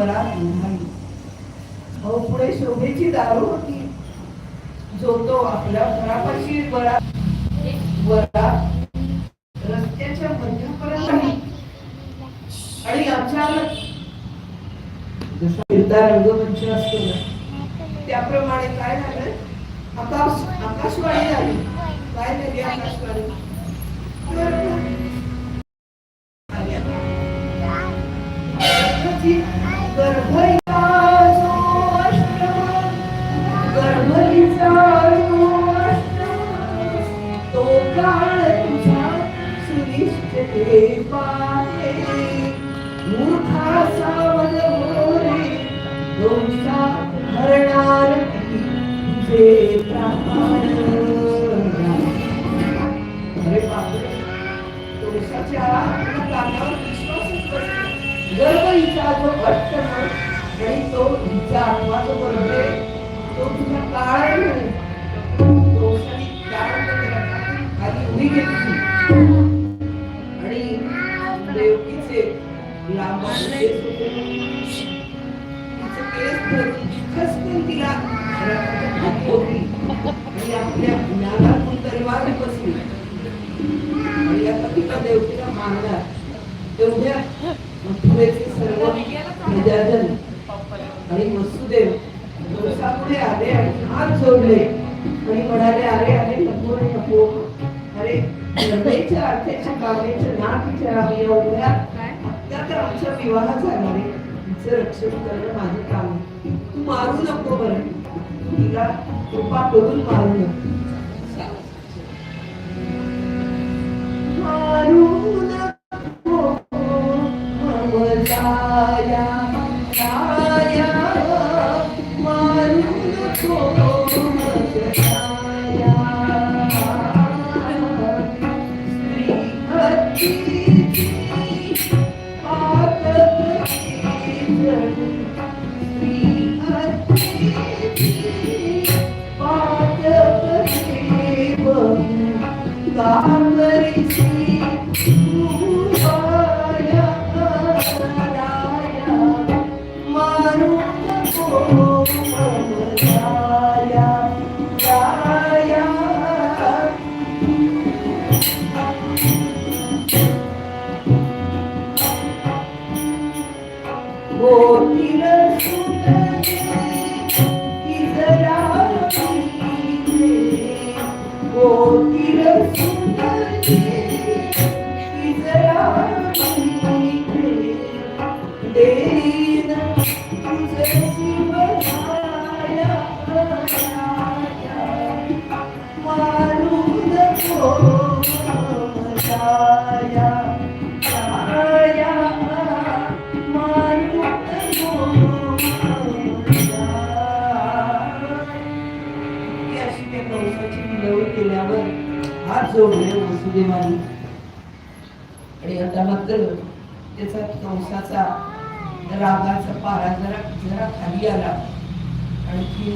वरात निघाली अहो पुढे शोभेची दारू होती. जो तो आपल्या घरापाशी वरा वरात रस्त्याच्या मध्यापर्यंत आणि आमच्या जसा फिरता रंगमंच असतो ना त्याप्रमाणे काय झालं? आकाश आकाशवाणी झाली. काय झाली आकाशवाणी? ती तुझे प्राण. अरे बापरे उभी घेतली आणि देवकीचे लांब केस धरून खसकून तिला आणि आपल्या ज्ञानातून तलवार बसली आणि आता तिला देवकीला मारणार. तेवढ्या मथुरेचे सर्व प्रजाजन आणि वसुदेव पुढे आले आणि हात जोडले. आणि म्हणाले अरे अरे नको नको. गरजेच्या अर्थाच्या आम्ही एवढ्या आता तर आमचा विवाह झाला रे तिचं रक्षण करणं माझं काम. तू मारू नको बरं. तिला कृपा करून मारू नको. मारू नको. ममताया माया मारू नको.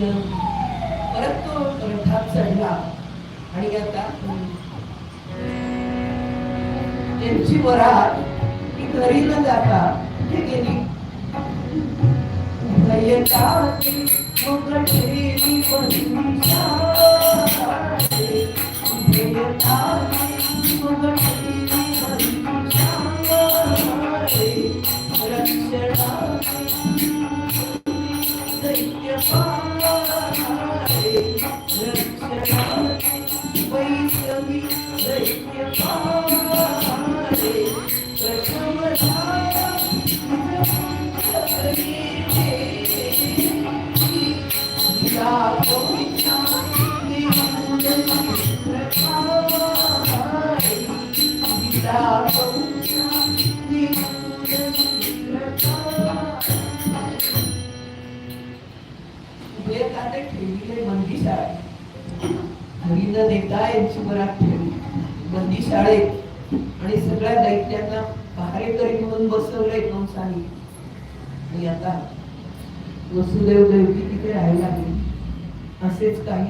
आणि परत तो रथात चढला. आणि आता त्यांची वरात ती घरी न जाता कुठे गेली. उभयताची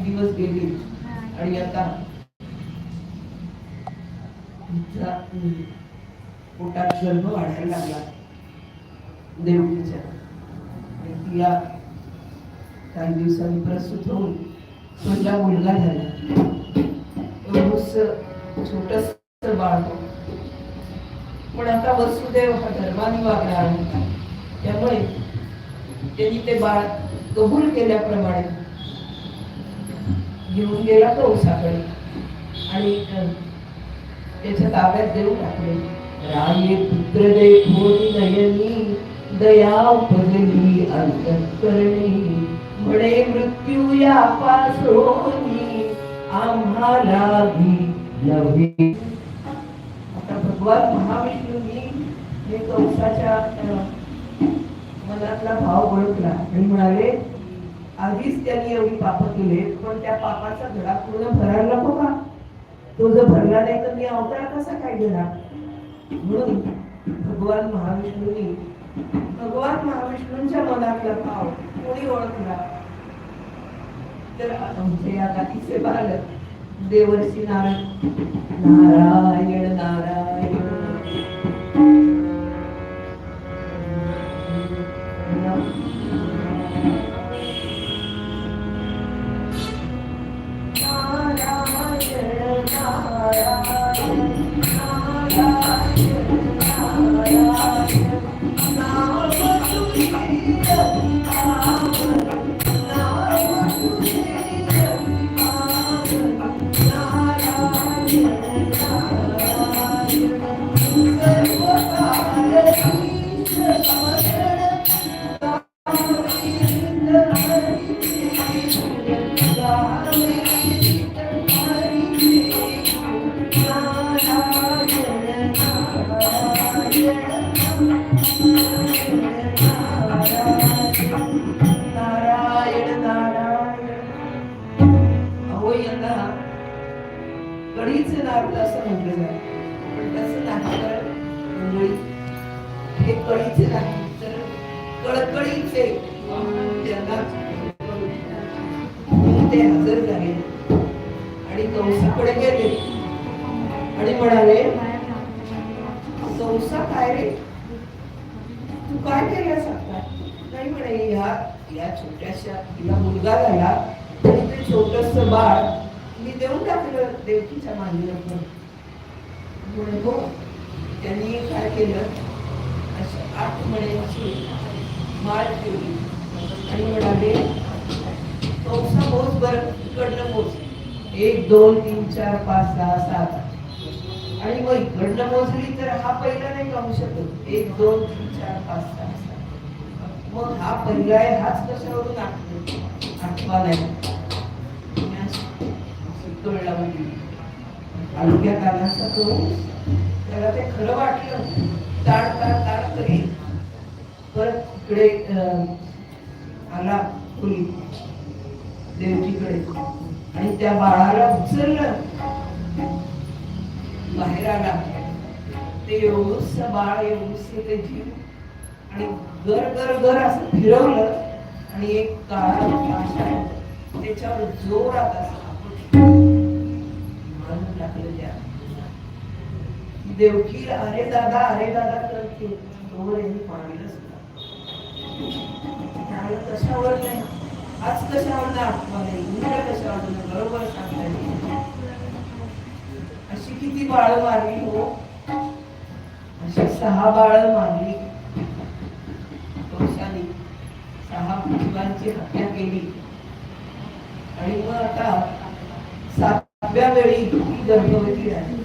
दिवस गेले. आणि आता तिचा, पोटात गर्भ वाढायला लागला. देवकीच्या तिला काही दिवसांनी प्रसूत होऊन पहिला मुलगा झाला. छोटस बाळ. पण आता वसुदेव हा धर्माने वागणार होता त्यामुळे त्यांनी ते बाळ कबूल केल्याप्रमाणे घेऊन गेला कौसाकडे आणि त्याच्या ताब्यात देऊ टाकले. राये पुत्र देखोनी नयनी दया उपजली अंतकरणी. म्हणे मृत्यू या पासोनी आम्हाला भी नव्हे आता भगवान महाविष्णूंनी हे कंसाच्या मनातला भाव ओळखला. आणि म्हणाले आधीच त्यांनी एवढी पाप केले पण त्या पापाचा धडा पूर्ण भरायला नको का? तो जर भरला नाही तर मी अवतार कसा काय घेणार? म्हणून भगवान महाविष्णूंनी भगवान महाविष्णूंच्या मनातला भाव कोणी ओळखला? तर आमचे या गातीचे बालक देवर्षी नारायण नारायण नारायण. हे नाही तर कळकळीचे ते हजर झाले. आणि कंसाकडे गेले. आणि म्हणाले संसा काय रे? तू काय केलं आता? नाही म्हणे ह्या या छोट्याशा तिला मुलगा झाला. तरी ते छोटस बाळ मी देऊन टाकलं देवकीच्या मांडीवर. म्हणे हो. त्यांनी काय केलं? अशी आठ माळ ठेवली आणि म्हणाले कंसा मोज बर इकडनं मोज. एक दोन तीन चार पाच सहा सात. आणि मग इकडनं मोजली तर हा पहिला नाही गाऊ शकत? एक दोन तीन चार पाच सहा सात. मग हा पहिला आहे हाच कशावरून आठवतो आठवा नाही. मी कळला म्हणजे कानाचा तो. त्याला ते खरं वाटलं. ताड ताड ताड तरी परत इकडे आला कुली देवजीकडे आणि त्या बाळाला उचललं. बाहेर आला. ते एवढूस बाळ एवढूस ते जीव. आणि गर गर गर असं फिरवलं. आणि एक काळा त्याच्यावर जोरात असं मारून टाकलं त्या देवकी अरे दादा अरे दादा करते तोवर यांनी पाहिलं त्यामुळे कशावर नाही आज कशावर नाही उन्हाळा कशावर नाही बरोबर सांगता अशी किती बाळ मारली हो. अशी सहा बाळ मारली. कंसाने सहा मुलांची हत्या केली. आणि मग आता सातव्या वेळी ती गर्भवती राहिली.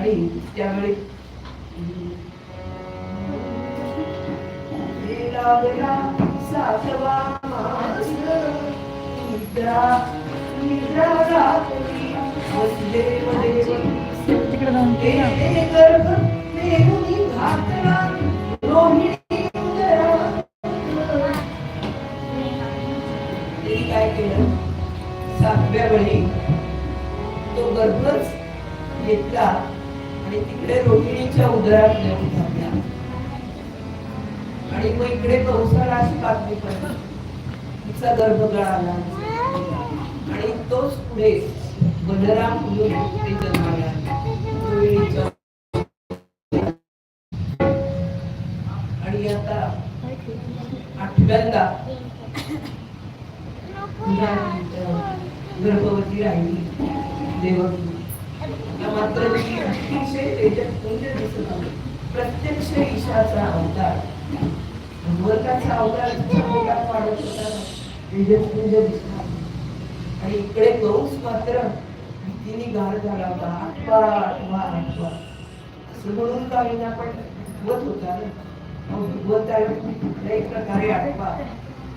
आणि त्यावेळी लागला सातवा मास निद्रा निद्रा रात्री. वसुदेव देवकी तिकडे जाऊन गर्भ मेहुनी घातला. रोहिणी उदरा. त्यांनी काय केलं? सातव्या वेळी तो गर्भच घेतला. इकडे रोहिणीच्या उदरात नेऊन घातला आणि मग इकडे कंसाला अशी बातमी पडली. तिचा गर्भगळ आला. आणि तोच पुढे बलराम म्हणून जन्माला रोहिणीच्या आणि आता नंदा गर्भवती राहिली देवकी मात्र अतिशय दिसत होती प्रत्यक्ष ईशाचा अवतार. भगवंताचा अवतार तिच्या पोटात वाढत होता. तेजस्पुंज दिसला आणि इकडे कंस मात्र भीतीने गार झाला. होता आठवा आठवा आठवा असं म्हणून का ना पण भगवत होता ना? मग भगवंताला एक प्रकारे आठवा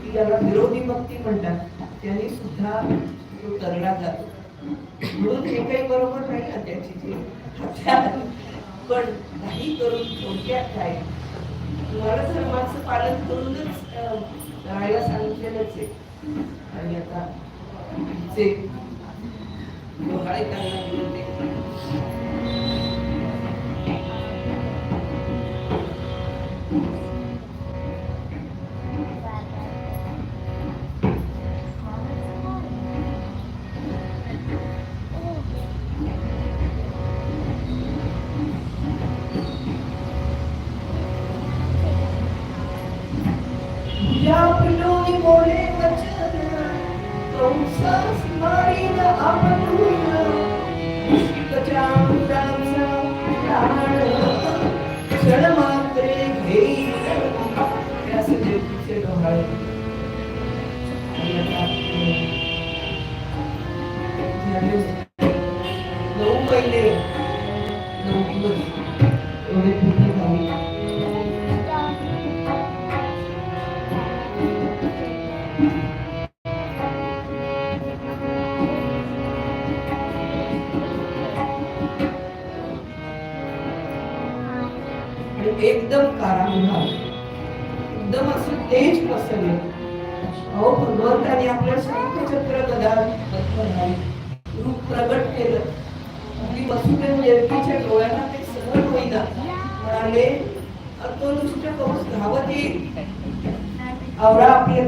की ज्याला विरोधी भक्ती म्हणतात त्यांनी सुद्धा तो तरला जातो म्हणून हे काही बरोबर नाही ना त्याची जी हत्या पण नाही करून थोडक्यात काय? तुम्हाला धर्माचं पालन करूनच राहायला सांगितलेलंच आहे. आणि आता जे डोहाळे त्यांना Thank you.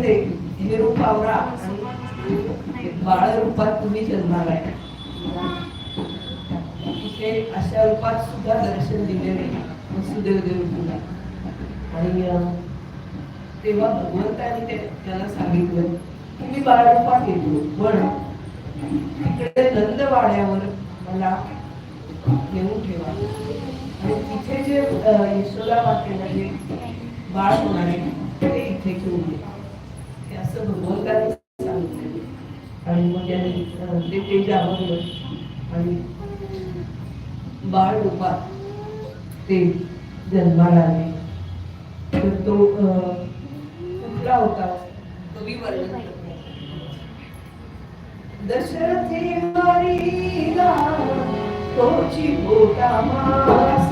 ते हे रूप आवरा आणि बाळ रूपात तुम्ही जन्माला आहे. तिथे अशा रूपात सुद्धा दर्शन दिलेले वसुदेव तुला. आणि तेव्हा भगवंताने ते त्याला सांगितलं तुम्ही बाळरूपात येतो पण तिकडे नंदवाड्यावर मला घेऊन ठेवा. आणि तिथे जे यशोदा मातेला जे बाळ होणार आहे ते इथे घेऊन ये असं भगवंताने सांगितलं आणि मग त्याने अं, ते तेज आवडलं आणि बाळ रूपात ते जन्माला आले. तर तो कुठला होता? कवी वर्णन करतो. दशरथी मारीला तोची बोटा मास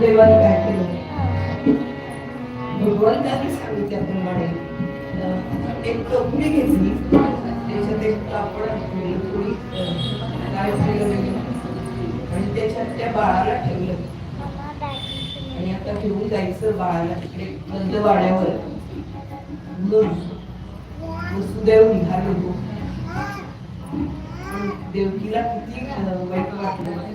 देवाने काय केलं? भगवंताने सांगितल्याप्रमाणे एक टोपली घेतली. त्याच्यात एक कापड घातलेलं, थोडी काय डाळ आणि त्याच्यात त्या बाळाला ठेवलं. आणि आता घेऊन जायचं बाळाला तिकडे नंदवाड्यावर वाड्यावर वसुदेव निघाले हो. देवकीला किती वाईट वाटलं.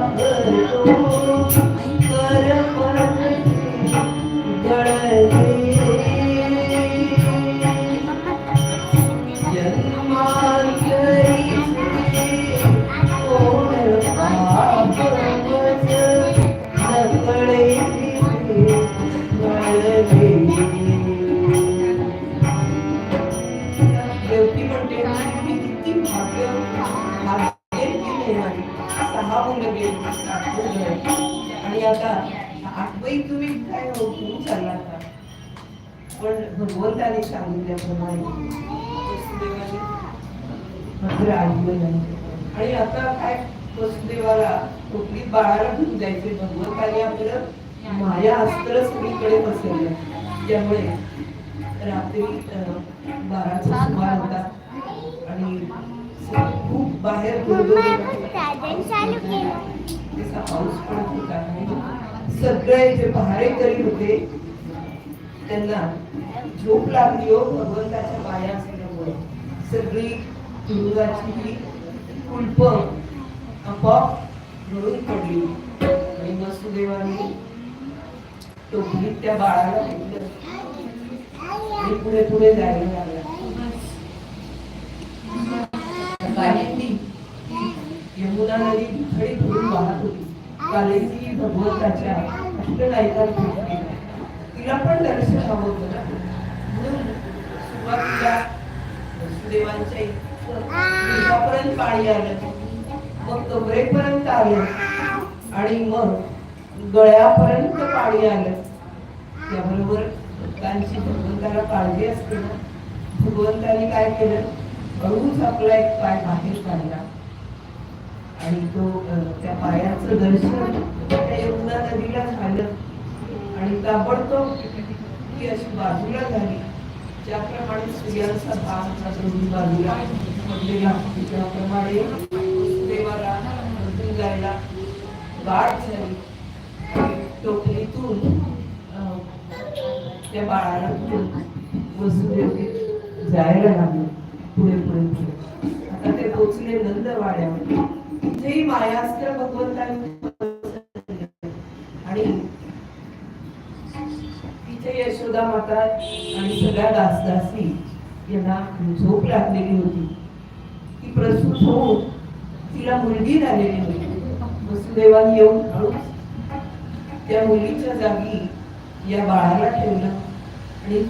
आणि आता आठवही तुम्ही काय हो चालला आता पण भगवंताने सांगितल्याप्रमाणे नाही आणि आता काय वसुदेवाला कुठली बाळाला घेऊन जायचे? भगवंताने आपलं माया अस्त्र सगळीकडे बसवलं. त्यामुळे रात्री बाराचा सुमार होता. आणि स- खूप बाहेर पाऊस पडत होता सगळे जे पहारेकरी होते त्यांना झोप लागली हो भगवंताच्या पाया असल्यामुळे. सगळी तुरुंगाची ही कुलप आपोआप गळून पडली. आणि वसुदेवाने टोपलीत त्या बाळाला घेतलं. आणि पुढे पुढे जायला लागला. यमुना नदी खडी भरून वाहत होती. कालिंदी भगवंताच्या अष्टनायिकात भेटली तिला पण दर्शन हवं होतं ना. म्हणून सुरुवातीला वसुदेवांच्या दिवसापर्यंत पाणी आलं. मग कमरेपर्यंत आलं. आणि मग गळ्यापर्यंत पाणी आलं. त्याबरोबर भक्तांची भगवंताला काळजी असते ना. भगवंताने काय केलं? हळूच आपला एक पाय बाहेर काढला. आणि तो त्या पायाचं दर्शन त्या यमुना नदीला झालं. आणि ताबडतोब ती अशी बाजूला झाली. ज्याप्रमाणे सूर्याचा भाग हा दोन्ही बाजूला पडलेला. त्याप्रमाणे देवाला जायला गाठ झाली. टोपलीतून त्या बाळाला वसुदेव जायला लागले. पुढे पुढे पुढे. आता ते पोचले नंदवाड्यावर कुठेही मायास्त्र भगवंतांनी आणि तिथे यशोदा माता आणि सगळ्या दासदासी यांना झोप लागलेली होती. ती प्रसूत होऊन तिला मुलगी झालेली होती. वसुदेवान येऊन हळूच त्या मुलीच्या जागी या बाळाला ठेवलं आणि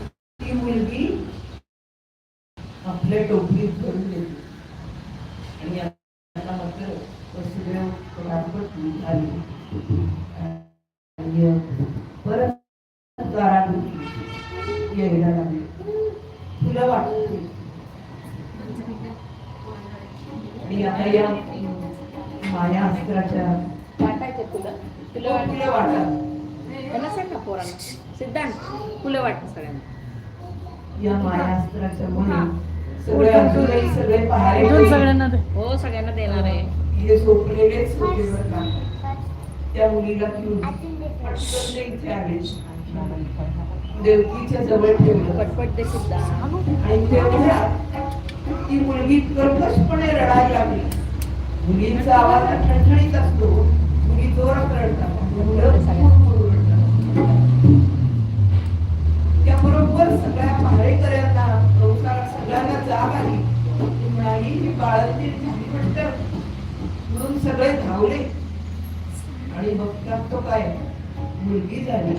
माया अस्त्राच्या वाटायचं तुला तुला तुला वाटलं वाटत त्यांना सांग ना पोरांना सिद्धांत तुला वाटतं सगळ्यांना. या माया अस्त्राच्या मुळे सगळे अजूनही सगळे पहारे इथून सगळ्यांना दे. हो सगळ्यांना देणार आहे. हे त्या मुलीला घेऊन पटकन ते इथे आले देवकीच्या जवळ ठेवलं. पटपट दे सिद्धांत. आणि तेवढ्या ती मुलगी कर्कशपणे रडायला लागली. मुलींचा आवाज ठणठणीत असतो. मुली जोरात रडतात. त्याबरोबर सगळ्या महारेकऱ्यांना संसार सगळ्यांना जाग आली. ती म्हणाली ही बाळंतीर झाली म्हणून सगळे धावले. आणि बघतात तो काय? मुलगी झाली.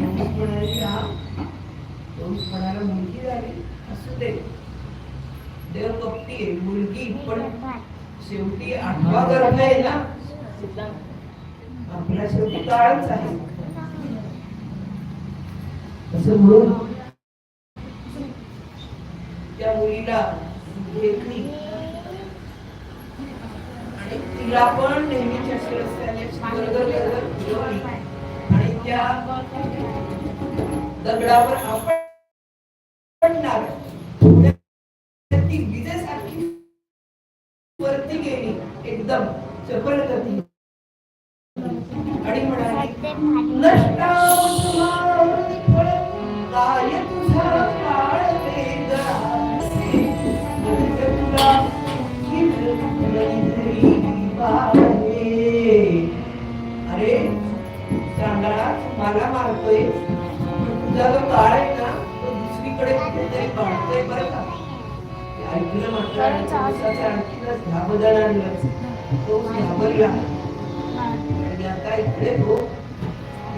म्हणाली हा. पाऊस म्हणाला मुलगी झाली? असू दे. देव बघतीये मुलगी पण शेवटी आठवा गर्भ आहे ना आपला शेवटी काळच आहे. असं म्हणून त्या मुलीला घेतली आणि तिला पण नेहमीच्या अशी गरगर गरगर आणि त्या दगडावर आपण चांगला मारतोय. तुझा जो काळ आहे ना तो दुसरीकडे कुठेतरी काढतोय बरं का. ऐकलं म्हटलं आणि आणखीनच तो घाबरला. आता इकडे तो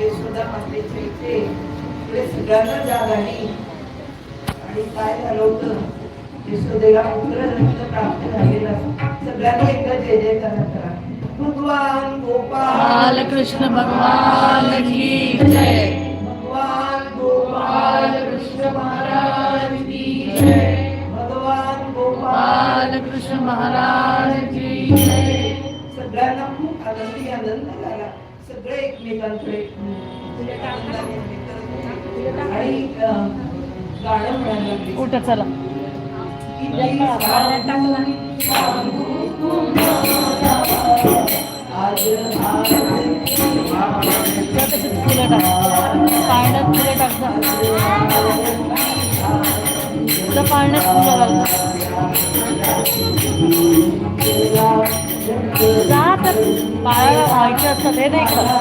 यशोदा मातेच्या इथे इकडे सगळ्यांना जाग आली आणि काय झालं होतं? यशोदेला पुत्र प्राप्त झालेला. सगळ्यांना एकदा जय जय करा. भगवान गोपाल कृष्ण भगवान की जय। भगवान गोपाल कृष्ण महाराज की जय। भगवान गोपाल कृष्ण महाराज की जय। सगळ्यांना खूप आनंदी आनंद झाला. सगळे एकमेकांकडे. आणि गाणं म्हणायला. उठ चला. किती फुलं टाक पाळण्यात फुलं टाक जा पाळण्यात फुलं घाल जा. तर पाळायला व्हायचे असतात हे नाही खरं